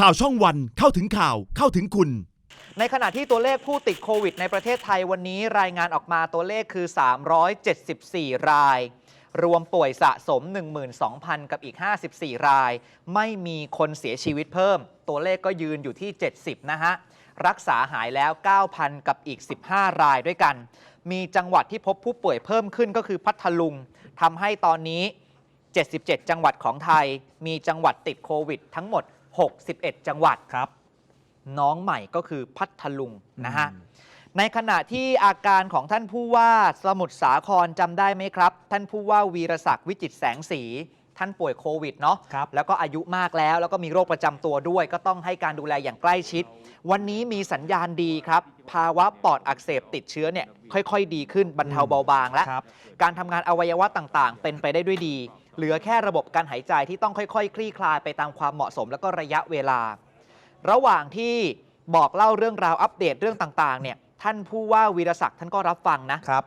ข่าวช่องวันเข้าถึงข่าวเข้าถึงคุณ ในขณะที่ตัวเลขผู้ติดโควิดในประเทศไทยวันนี้รายงานออกมาตัวเลขคือ 374 ราย รวมป่วยสะสม 12,000 กับอีก 54 ราย ไม่มีคนเสียชีวิตเพิ่ม ตัวเลขก็ยืนอยู่ที่ 70 นะฮะ รักษาหายแล้ว 9,000 กับอีก 15 รายด้วยกัน มีจังหวัดที่พบผู้ป่วยเพิ่มขึ้นก็คือพัทลุงทำให้ตอนนี้ 77 จังหวัดของไทย มีจังหวัดติดโควิดทั้งหมด 61 จังหวัดครับ น้องใหม่ก็คือพัทลุงนะฮะอืมในขณะที่อาการของท่านผู้ว่าสมุทรสาครจำได้ไหมครับ ท่านผู้ว่าวีรศักดิ์วิจิตรแสงสี ท่านป่วยโควิดเนาะครับแล้วก็อายุมากแล้วแล้วก็มีโรคประจำตัวด้วย ก็ต้องให้การดูแลอย่างใกล้ชิด วันนี้มีสัญญาณดีครับ ภาวะปอดอักเสบติดเชื้อเนี่ยค่อยๆ ดีขึ้นบรรเทาเบาบางแล้วครับการทำงานอวัยวะต่างๆ เป็นไปได้ด้วยดี เหลือแค่ระบบการหายใจที่ต้องค่อยๆ คลี่คลายไปตามความเหมาะสม แล้วก็ระยะเวลา ระหว่างที่บอกเล่าเรื่องราวอัปเดตเรื่องต่างๆเนี่ยท่านผู้ว่าวีรศักดิ์ท่านก็รับฟังนะครับ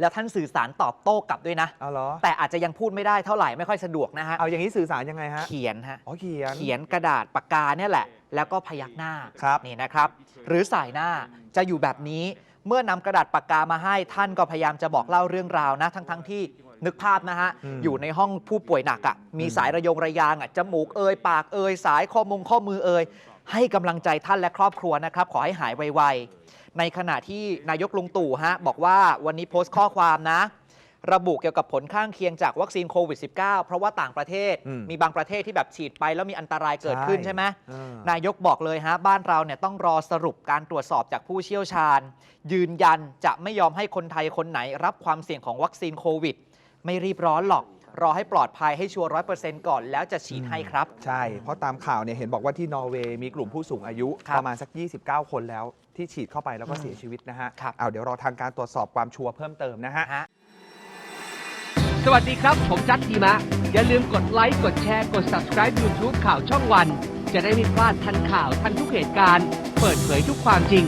แล้วท่านสื่อสารตอบโต้กลับด้วยนะ เอาเหรอ แต่อาจจะยังพูดไม่ได้เท่าไหร่ไม่ค่อยสะดวกนะฮะเอาอย่างนี้สื่อสารยังไงฮะ เขียนฮะ อ๋อเขียน เขียนกระดาษปากกาเนี่ยแหละ แล้วก็พยักหน้าครับ นี่นะครับ หรือสายหน้าจะอยู่แบบนี้เมื่อนำกระดาษปากกามาให้ท่านก็พยายามจะบอกเล่าเรื่องราวนะทั้งๆที่นึกภาพนะฮะอืม อยู่ในห้องผู้ป่วยหนักอะ่ะมีอืมสายระยงระยางอะ่ะจมูกเอยปากเอยสายข้อมุงข้อมือเอย ให้กำลังใจท่านและครอบครัวนะครับ ขอให้หายไวๆ ในขณะที่นายกลุงตู่ฮะบอกว่าวันนี้โพสต์ข้อความนะ ระบุเกี่ยวกับผลข้างเคียงจากวัคซีนโควิด -19 เพราะว่าต่างประเทศอืมมีบางประเทศที่แบบฉีดไปแล้วมีอันตรายเกิดขึ้นใช่ ใช่ไหม เออ นายกบอกเลยฮะ บ้านเราเนี่ยต้องรอสรุปการตรวจสอบจากผู้เชี่ยวชาญ ยืนยันจะไม่ยอมให้คนไทยคนไหนรับความเสี่ยงของวัคซีนโควิด ไม่รีบร้อนหรอก รอให้ปลอดภัยให้ชัวร์ร้อยเปอร์เซ็นต์ก่อนแล้วจะฉีดให้ครับ ใช่ เพราะตามข่าวเนี่ยเห็นบอกว่าที่นอร์เวย์มีกลุ่มผู้สูงอายุ ครับประมาณสัก 29 คนแล้ว ที่ฉีดเข้าไปแล้วก็อืมเสียชีวิตนะฮะ ครับ เอาเดี๋ยวรอทางการตรวจสอบความชัวร์เพิ่มเติมนะฮะ ฮะ สวัสดีครับ ผมจัดทีมะ อย่าลืมกดไลค์ กดแชร์ กด subscribe YouTube ข่าวช่องวัน จะได้ไม่พลาดทันข่าวทันทุกเหตุการณ์ เปิดเผยทุกความจริง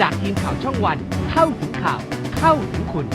จากทีมข่าวช่องวัน เข้าถึงข่าว เข้าถึงคุณ